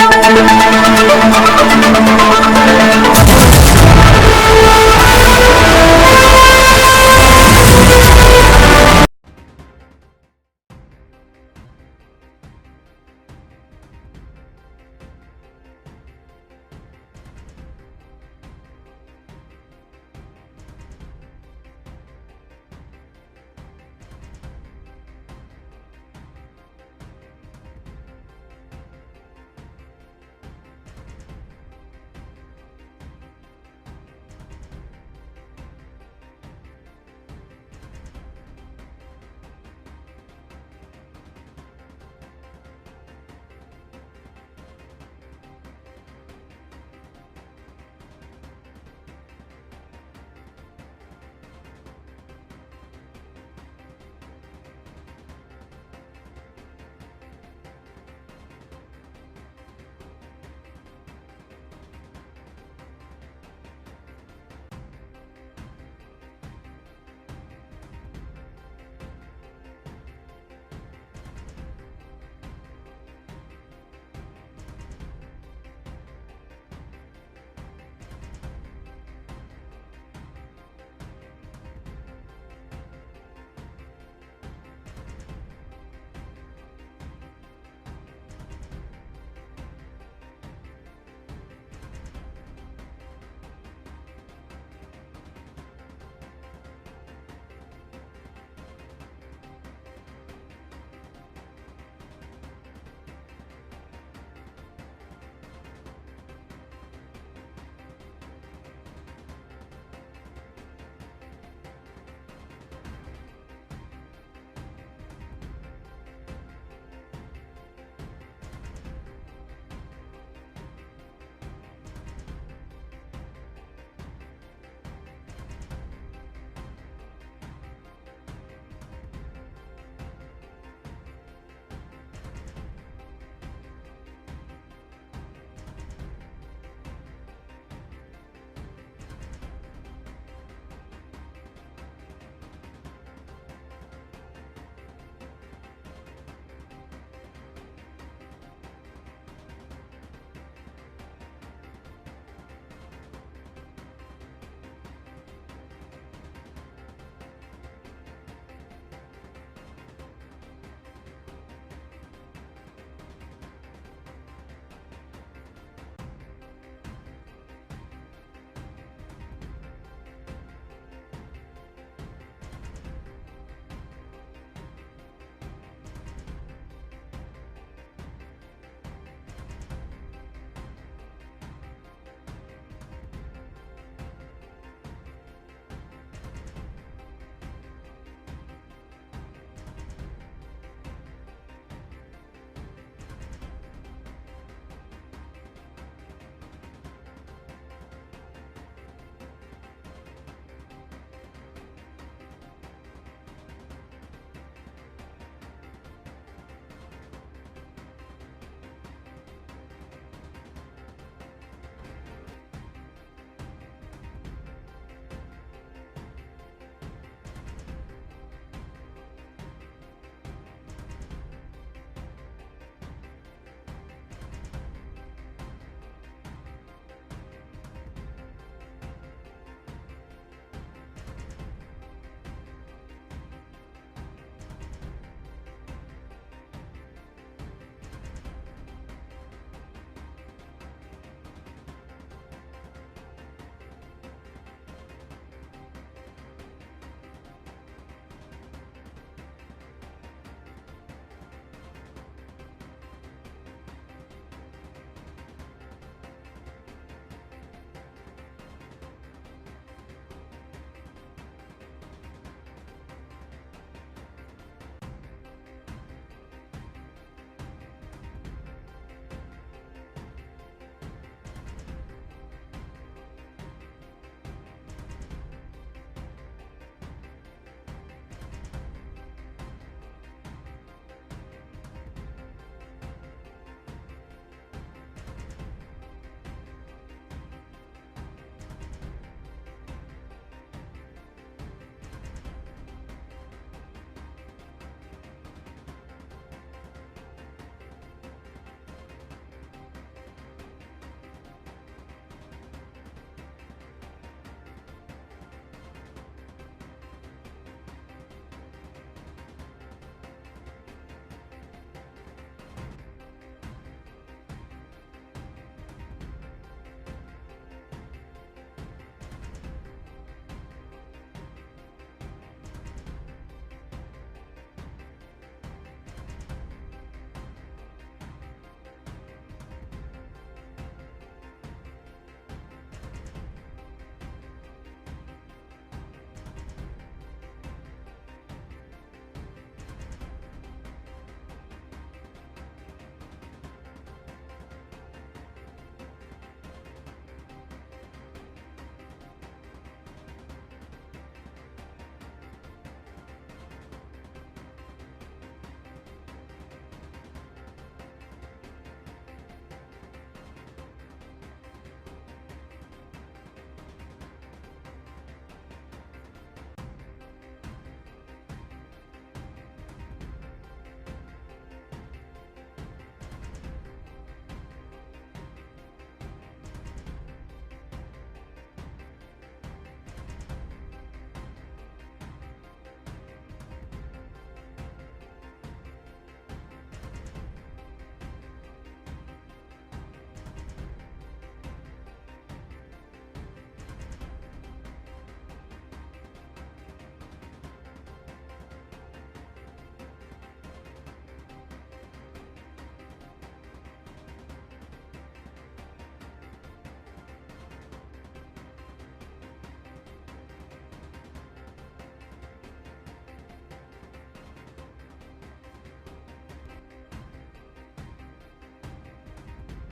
Thank you.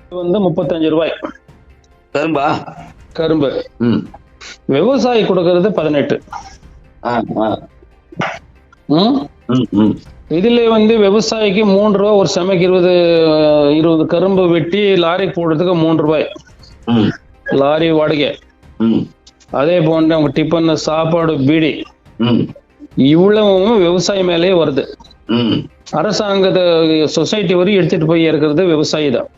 இது வந்து முப்பத்தஞ்சு ரூபாய். கரும்பா? கரும்பு. ம். விவசாயி கொடுக்கறது பதினெட்டு. இதுல வந்து விவசாயிக்கு மூன்று ரூபா ஒரு செமைக்கு இருபது இருபது கரும்பு வெட்டி லாரிக்கு போடுறதுக்கு மூன்று ரூபாய். ம். லாரி வாடகை. அதே போன்று அவங்க டிஃபன் சாப்பாடு பீடி. இவ்வளவும் விவசாயி மேலேயே வருது. அரசாங்கத்தை சொசைட்டி வரையும் எடுத்துட்டு போய் இருக்கிறது விவசாயி தான்.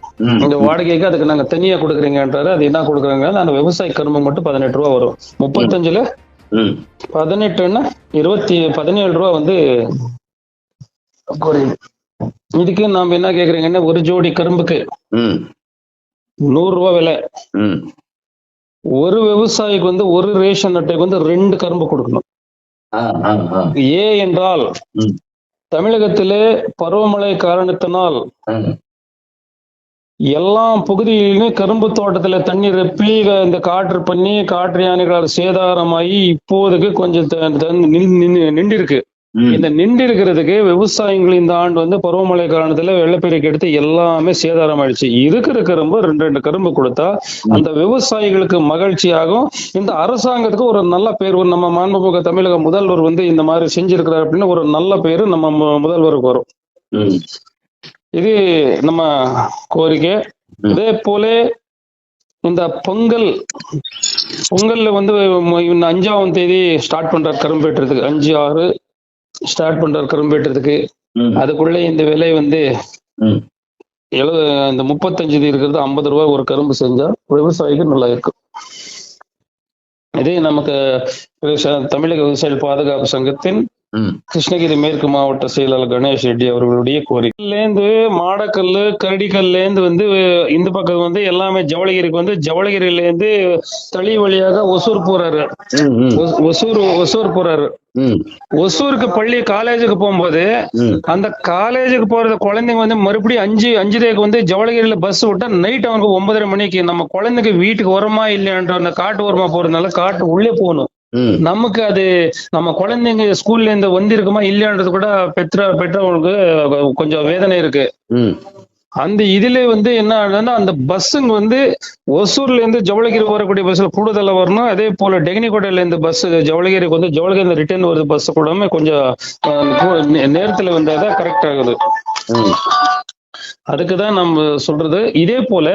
இந்த வாடகைக்கு அதுக்கு நாங்க தனியா கொடுக்குறீங்கன்றாரு. அது என்ன கொடுக்குறாங்க அந்த விவசாய கரும்பு மட்டும் பதினெட்டு ரூபா வரும். முப்பத்தஞ்சுல பதினெட்டுன்னா இருபத்தி பதினேழு ரூபா வந்து குறையுது. இதுக்கு நாம என்ன கேக்குறீங்கன்னா ஒரு ஜோடி கரும்புக்கு நூறு ரூபா விலை. ஒரு விவசாயிக்கு வந்து ஒரு ரேஷன் அட்டைக்கு வந்து ரெண்டு கரும்பு கொடுக்கணும். ஏ என்றால். தமிழகத்திலே பருவமழை காரணத்தினால் எல்லா பகுதியிலுமே கரும்பு தோட்டத்துல தண்ணி ரெப்பி இந்த காற்று பண்ணி காற்று யானைகளால் சேதாரமாகி இப்போதைக்கு கொஞ்சம் நின்றிருக்கு. இந்த நின்று இருக்கிறதுக்கு விவசாயிகள் இந்த ஆண்டு வந்து பருவமழை காரணத்துல வெள்ளப்பெருக்கு எடுத்து எல்லாமே சேதாரம் ஆயிடுச்சு இருக்கிற கரும்பு ரெண்டு ரெண்டு கரும்பு கொடுத்தா அந்த விவசாயிகளுக்கு மகிழ்ச்சியாகும். இந்த அரசாங்கத்துக்கு ஒரு நல்ல பேர் வரும். நம்ம மாண்புமிகு தமிழக முதல்வர் வந்து இந்த மாதிரி செஞ்சிருக்கிறார் அப்படின்னு ஒரு நல்ல பேரு நம்ம முதல்வருக்கு வரும். இது நம்ம கோரிக்கை. இதே போல இந்த பொங்கல் பொங்கல்ல வந்து அஞ்சாம் தேதி ஸ்டார்ட் பண்றாரு கரும்பு வெட்டுறதுக்கு. அஞ்சு ஆறு ஸ்டார்ட் பண்றாரு கரும்பு வெட்டுறதுக்கு. ம். அதுக்குள்ள இந்த விலை வந்து எழுபது இந்த முப்பத்தஞ்சு இருக்கிறது ஐம்பது ரூபாய் ஒரு கரும்பு செஞ்சா விவசாயிக்கு நல்லா இருக்கும். இதே நமக்கு தமிழக விவசாயிகள் பாதுகாப்பு சங்கத்தின் கிருஷ்ணகிரி மேற்கு மாவட்ட செயலாளர் கணேஷ் ரெட்டி அவர்களுடைய கோரிக்கையிலேருந்து மாடக்கல்லு கரடிக்கல்லேருந்து வந்து இந்த பக்கம் வந்து எல்லாமே ஜவளகிரிக்கு வந்து ஜவளகிரியிலேருந்து தளி வழியாக ஒசூர் போறாரு. ஒசூர் ஒசூர் போறாரு. ஒசூருக்கு பள்ளி காலேஜுக்கு போகும்போது அந்த காலேஜுக்கு போறது குழந்தைங்க வந்து மறுபடியும் அஞ்சு அஞ்சு தேக்கு வந்து ஜவளகிரியில பஸ் விட்டா நைட் அவனுக்கு ஒன்பதரை மணிக்கு நம்ம குழந்தைக்கு வீட்டுக்கு வரமா இல்லையான்ற அந்த காட்டு ஓரமா போறதுனால காட்டு உள்ளே போகணும். நமக்கு அது நம்ம குழந்தைங்க ஸ்கூல்ல இருந்து வந்திருக்குமா இல்லையான்றது கூட பெற்ற பெற்றவங்களுக்கு கொஞ்சம் வேதனை இருக்கு. அந்த இதுல வந்து என்ன ஆகுதுன்னா அந்த பஸ்ஸுங்க வந்து ஒசூர்ல இருந்து ஜவளகிரி வரக்கூடிய பஸ்ல கூடுதலா வரணும். அதே போல டெக்னிகோட்டையில இருந்து பஸ் ஜவளகிரிக்கு வந்து ஜவளகிரி ரிட்டர்ன் வருது பஸ் கூட கொஞ்சம் நேரத்துல வந்தாதான் கரெக்ட் ஆகுது. அதுக்கு தான் நம்ம சொல்றது இதே போல.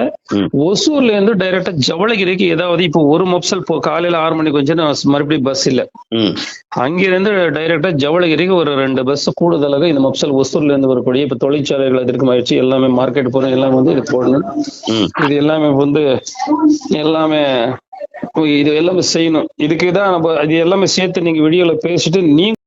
ஒசூர்ல இருந்து டைரக்டா ஜவளகிரிக்கு ஏதாவது இப்போ ஒரு மப்சல் காலையில ஆறு மணிக்கு வந்துச்சுன்னா மறுபடியும் பஸ் இல்ல. அங்கிருந்து டைரக்டா ஜவளகிரிக்கு ஒரு ரெண்டு பஸ் கூடுதலாக இந்த மப்சல் ஒசூர்ல இருந்து வரக்கூடிய இப்ப தொழிற்சாலைகள் அதிகமாயிடுச்சு எல்லாமே மார்க்கெட் போறோம் எல்லாமே வந்து இது போடணும். இது எல்லாமே வந்து எல்லாமே இது எல்லாமே செய்யணும். இதுக்கு தான் நம்ம இது எல்லாமே சேர்த்து நீங்க வீடியோல பேசிட்டு நீங்க